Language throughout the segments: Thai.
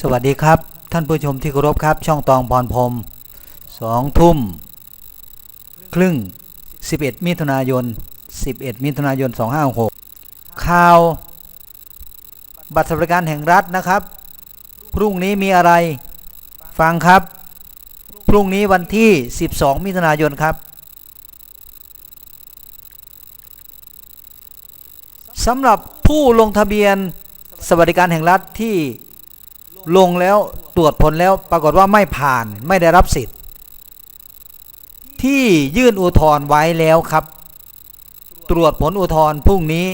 สวัสดีครับ ท่านผู้ชมที่เคารพครับ ช่องตองพรพรมสองทุ่ม ครึ่ง 11 มิถุนายน 11 มิถุนายน 256 ข่าว บัตรสวัสดิการแห่งรัฐนะครับ พรุ่งนี้มีอะไรฟังครับ พรุ่งนี้วันที่ 12 มิถุนายนครับ สำหรับผู้ลงทะเบียนสวัสดิการแห่งรัฐที่ ลงแล้วตรวจผลแล้วปรากฏว่าไม่ผ่านไม่ได้รับสิทธิ์ ที่ยื่นอุทธรณ์ไว้แล้วครับ ตรวจผลอุทธรณ์พรุ่งนี้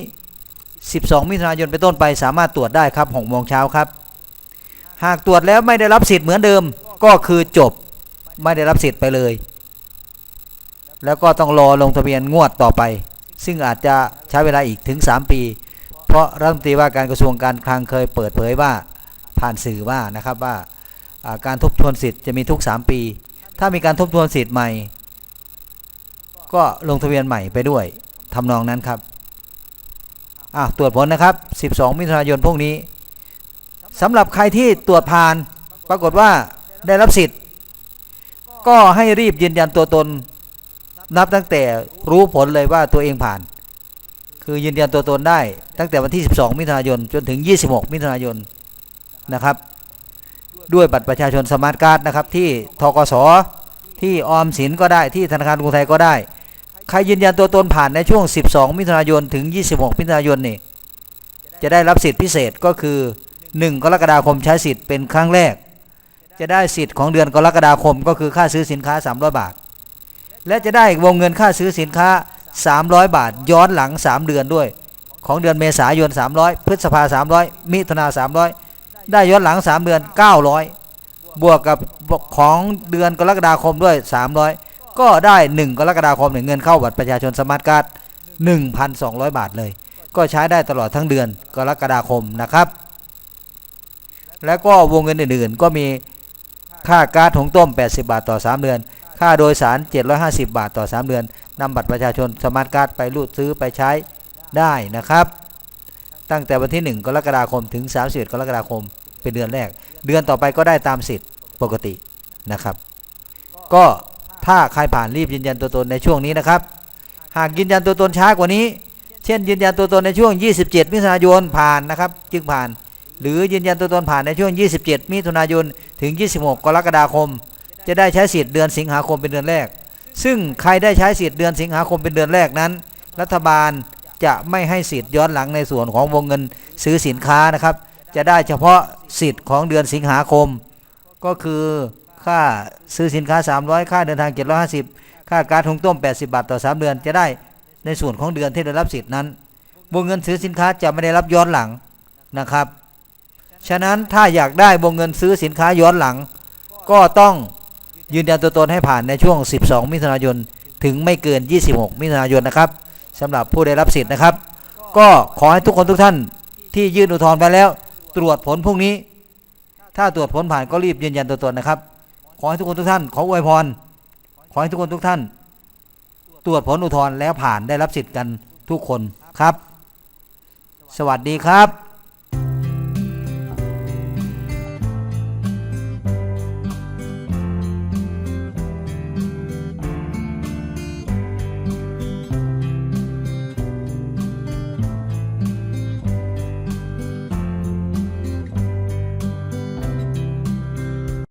12 มิถุนายนเป็นต้นไปสามารถตรวจได้ครับ6โมงเช้าครับ หากตรวจแล้วไม่ได้รับสิทธิ์เหมือนเดิมก็คือจบไม่ได้รับสิทธิ์ไปเลย แล้วก็ต้องรอลงทะเบียนงวดต่อไป ซึ่งอาจจะใช้เวลาอีกถึง 3 ปี เพราะรัฐมนตรีว่าการกระทรวงการคลังเคยเปิดเผยว่า ผ่านสื่อว่านะครับว่าการทบทวนสิทธิ์จะมีทุก 3 ปี ถ้ามีการทบทวนสิทธิ์ใหม่ ก็ลงทะเบียนใหม่ไปด้วยทำนองนั้นครับอะตรวจผลนะครับ 12 มิถุนายนพวกนี้สำหรับใครที่ตรวจผ่าน ปรากฏว่าได้รับสิทธิ์ ก็ให้รีบยืนยันตัวตน นับตั้งแต่รู้ผลเลยว่าตัวเองผ่าน คือยืนยันตัวตนได้ตั้งแต่วันที่ 12 มิถุนายนจนถึง 26 มิถุนายน นะครับ ด้วยบัตรประชาชนสมาร์ทการ์ดนะครับ ที่ทกสที่ออมสินก็ได้ที่ธนาคารกรุงไทยก็ได้ ใครยืนยันตัวตนผ่านในช่วง 12 มิถุนายนถึง 26 มิถุนายนนี่จะได้รับสิทธิพิเศษก็คือ 1 กรกฎาคมใช้สิทธิ์เป็นครั้งแรก จะได้สิทธิ์ของเดือนกรกฎาคมก็คือค่าซื้อสินค้า 300 บาท และจะได้วงเงินค่าซื้อสินค้า 300 บาท ย้อนหลัง 3 เดือนด้วย ของเดือนเมษายน 300 พฤษภา 300 มิถุนา300 ได้ย้อนหลัง3เดือน900บวกกับของเดือนกรกฎาคมด้วย300ก็ได้1กรกฎาคมเนี่ยเงินเข้าบัตรประชาชนสมาร์ทการ์ด1,200บาทเลย ก็ใช้ได้ตลอดทั้งเดือนกรกฎาคมนะครับ แล้วก็วงเงินอื่นๆ ก็มีค่าก๊าซหุงต้ม 80 บาทต่อ 3 เดือน ค่าโดยสาร 750 บาทต่อ 3 เดือนนำบัตรประชาชนสมาร์ทการ์ดไปรูดซื้อไปใช้ได้นะครับ ตั้งแต่วันที่ 1 กรกฎาคมถึง 31 กรกฎาคม เป็นเดือนแรก เดือนต่อไปก็ได้ตามสิทธิ์ปกตินะครับ ก็ถ้าใครผ่านรีบยืนยันตัวตนในช่วงนี้นะครับ หากยืนยันตัวตนช้ากว่านี้ เช่น ยืนยันตัวตนในช่วง 27 มิถุนายนผ่านนะครับ จึงผ่าน หรือยืนยันตัวตนผ่านในช่วง 27 มิถุนายนถึง 26 กรกฎาคม จะได้ใช้สิทธิ์เดือนสิงหาคมเป็นเดือนแรก ซึ่งใครได้ใช้สิทธิ์เดือนสิงหาคมเป็นเดือนแรกนั้น รัฐบาลจะไม่ให้สิทธิ์ย้อนหลังในส่วนของวงเงินซื้อสินค้านะครับ จะได้เฉพาะ สิทธิ์ของเดือนสิงหาคม ก็คือค่าซื้อสินค้า 300 ค่าเดินทาง 750 ค่าการทงต้ม 80 บาทต่อ 3 เดือนจะได้ในส่วนของเดือนที่ได้รับสิทธินั้นวงเงินซื้อสินค้าจะไม่ได้รับย้อนหลังนะครับ ฉะนั้นถ้าอยากได้วงเงินซื้อสินค้าย้อนหลัง ก็ต้องยืนยันตัวตนให้ผ่านในช่วง 12 มิถุนายนถึงไม่เกิน 26 มิถุนายนนะครับสำหรับผู้ได้รับสิทธิ์นะครับ ก็ขอให้ทุกคนทุกท่านที่ยื่นอุทธรณ์ไปแล้ว ตรวจผลพรุ่งนี้ ถ้าตรวจผลผ่านก็รีบยืนยันตัวตนนะครับ ขอให้ทุกคนทุกท่าน ขออวยพร ขอให้ทุกคนทุกท่าน ตรวจผลอุทธรณ์แล้วผ่านได้รับสิทธิ์กันทุกคนครับ สวัสดีครับ